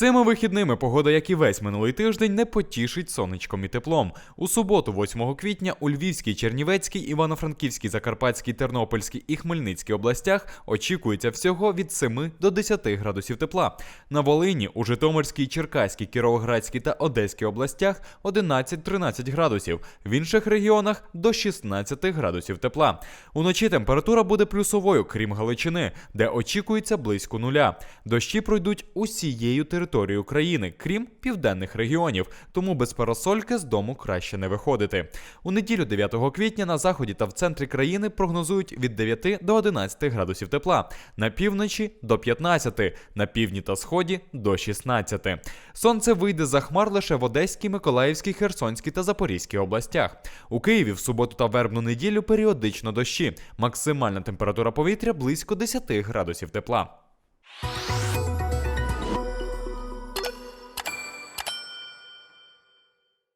Цими вихідними погода, як і весь минулий тиждень, не потішить сонечком і теплом. У суботу, 8 квітня, у Львівській, Чернівецькій, Івано-Франківській, Закарпатській, Тернопільській і Хмельницькій областях очікується всього від 7 до 10 градусів тепла. На Волині, у Житомирській, Черкаській, Кіровоградській та Одеській областях 11-13 градусів. В інших регіонах до 16 градусів тепла. Уночі температура буде плюсовою, крім Галичини, де очікується близько нуля. Дощі пройдуть усією територією країни, крім південних регіонів, тому без парасольки з дому краще не виходити. У неділю 9 квітня на заході та в центрі країни прогнозують від 9 до 11 градусів тепла, на півночі до 15, на півдні та сході до 16. Сонце вийде за хмар лише в Одеській, Миколаївській, Херсонській та Запорізькій областях. У Києві в суботу та вербну неділю періодично дощі. Максимальна температура повітря близько 10 градусів тепла.